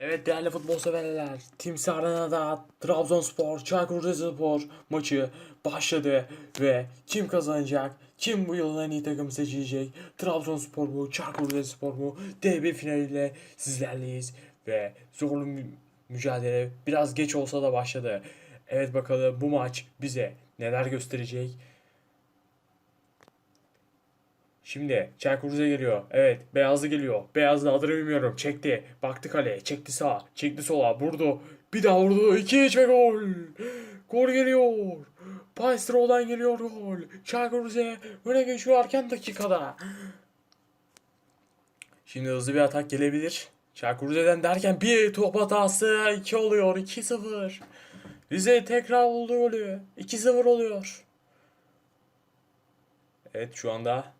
Evet değerli futbol severler, Timsah Arena'da Trabzonspor, Çaykur Rizespor maçı başladı ve kim kazanacak, kim bu yılın en iyi takımı seçilecek, Trabzonspor mu, Çaykur Rizespor mu, DB finaliyle sizlerleyiz ve zorlu mü- mücadele biraz geç olsa da başladı. Evet bakalım bu maç bize neler gösterecek, Şimdi Çaykur Rize geliyor. Evet Beyazlı geliyor. Beyazlı adını. Çekti. Baktı kaleye. Çekti sağa. Çekti sola. Vurdu. Bir daha vurdu. 2 ve gol. Gol geliyor. Paistro'dan geliyor gol. Çaykur Rize öne geçiyor erken dakikada. Şimdi hızlı bir atak gelebilir. Çaykur Rize'den derken bir top hatası 2 oluyor. 2-0. Rize tekrar buldu golü. 2-0 oluyor. Evet şu anda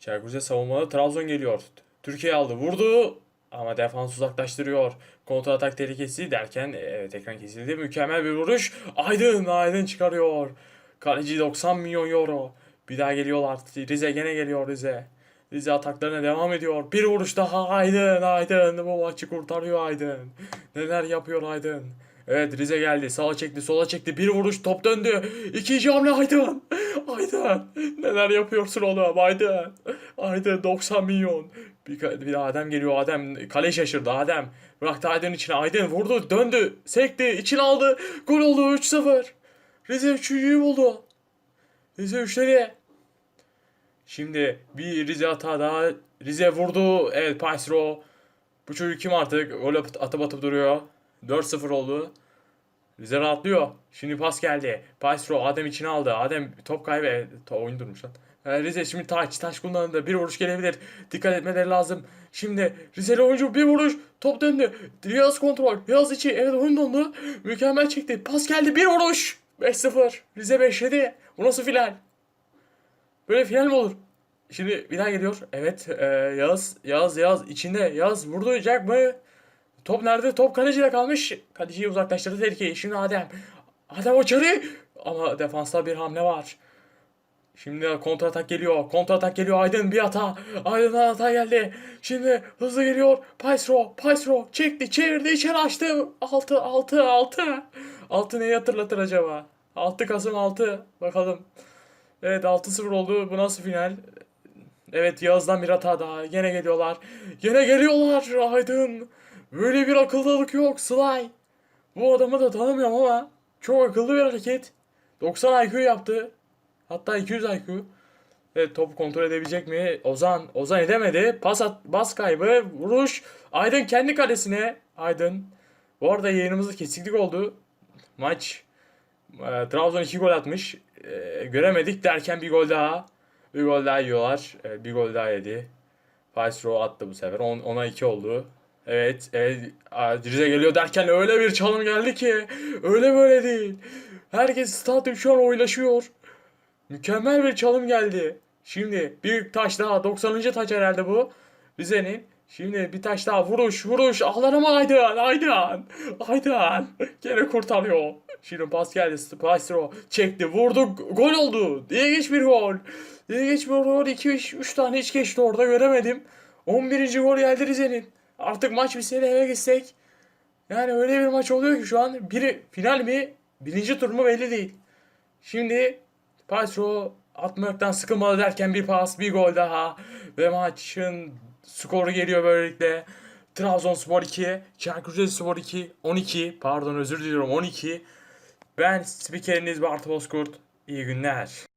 Çaykur savunmada Trabzon geliyor. Türkiye aldı. Vurdu. Ama defans uzaklaştırıyor. Kontra atak tehlikesi derken evet ekran kesildi. Mükemmel bir vuruş. Aydın Aydın çıkarıyor. Kaleci 90 milyon euro. Bir daha geliyorlar. Rize gene geliyor Rize. Rize ataklarına devam ediyor. Bir vuruş daha Aydın Aydın. Bu maçı kurtarıyor Aydın. Neler yapıyor Aydın. Evet Rize geldi. Sağa çekti, sola çekti. Bir vuruş top döndü. İkinci hamle Aydın. Aydın. Neler yapıyorsun oğlum Aydın. Aydın 90 milyon. Bir, bir de Adem geliyor. Adem kale şaşırdı. Adem bıraktı Aydın içine. Aydın vurdu, döndü, sekti, içine aldı. Gol oldu 3-0. Rize 3'üncüyü buldu. Rize 3'leri. Şimdi bir Rize hata daha. Rize vurdu. Evet Paisro. Bu çocuk kim artık? Gol atıp, atıp duruyor. 4-0 oldu. Rize rahatlıyor. Şimdi pas geldi. Paisro Adem içine aldı. Adem top kaybı. To oyun durmuş lan. Ee, Rize şimdi taç. Taç kullanıldı. Bir vuruş gelebilir. Dikkat etmeleri lazım. Şimdi Rizeli oyuncu bir vuruş. Top döndü. Riyaz kontrol. Riyaz içi. Evet oyun dondu. Mükemmel çekti. Pas geldi. Bir vuruş. 5-0. Rize 5-7. Bu nasıl final? Böyle final mi olur? Şimdi daha geliyor. Evet. E, Yağız. Yağız. Yağız. içinde. Yağız vurduracak mı? Top nerede? Top kalecide kalmış. Kaleciyi uzaklaştırdı tehlikeyi. Şimdi Adem. Adem içeri. Ama defansta bir hamle var. Şimdi kontratak geliyor. Kontratak geliyor. Aydın bir hata. Aydın'dan hata geldi. Şimdi hızlı geliyor. Paisro. Paisro çekti. Çevirdi. içeri açtı. 6 6 6. 6 neyi hatırlatır acaba? 6 Kasım 6. Bakalım. Evet 6-0 oldu. Bu nasıl final? Evet Yağız'dan bir hata daha. Yine geliyorlar. Yine geliyorlar. Aydın. Böyle bir akıllılık yok Sly. Bu adamı da tanımıyorum ama çok akıllı bir hareket. 90 IQ yaptı. Hatta 200 IQ. Evet topu kontrol edebilecek mi? Ozan. Ozan edemedi. Pas at, bas kaybı. Vuruş. Aydın kendi kalesine. Aydın. Bu arada yayınımızda kesiklik oldu. Maç. E, Trabzon 2 gol atmış. E, göremedik derken bir gol daha. Bir gol daha yiyorlar. E, bir gol daha yedi. Paisro attı bu sefer. On, ona 2 oldu. Evet, evet. Rize geliyor derken öyle bir çalım geldi ki. Öyle böyle değil. Herkes stadyum şu an oylaşıyor. Mükemmel bir çalım geldi. Şimdi bir taş daha 90. taç herhalde bu. Rize'nin. Şimdi bir taş daha vuruş vuruş. Ağlarım Aydın Aydın. Aydın. Gene kurtarıyor. Şimdi pas geldi. Paisro çekti vurdu. Gol oldu. Geç bir gol. Geç bir gol. 2 3 tane hiç geçti orada göremedim. 11. gol geldi Rize'nin. Artık maç bitse de eve gitsek. Yani öyle bir maç oluyor ki şu an. Biri final mi? Birinci tur mu belli değil. Şimdi Paisro atmaktan sıkılmadı derken bir pas, bir gol daha ve maçın skoru geliyor böylelikle. Trabzonspor 2, Çaykur Rizespor 2, 12, pardon özür diliyorum 12. Ben spikeriniz Bartu Bozkurt. İyi günler.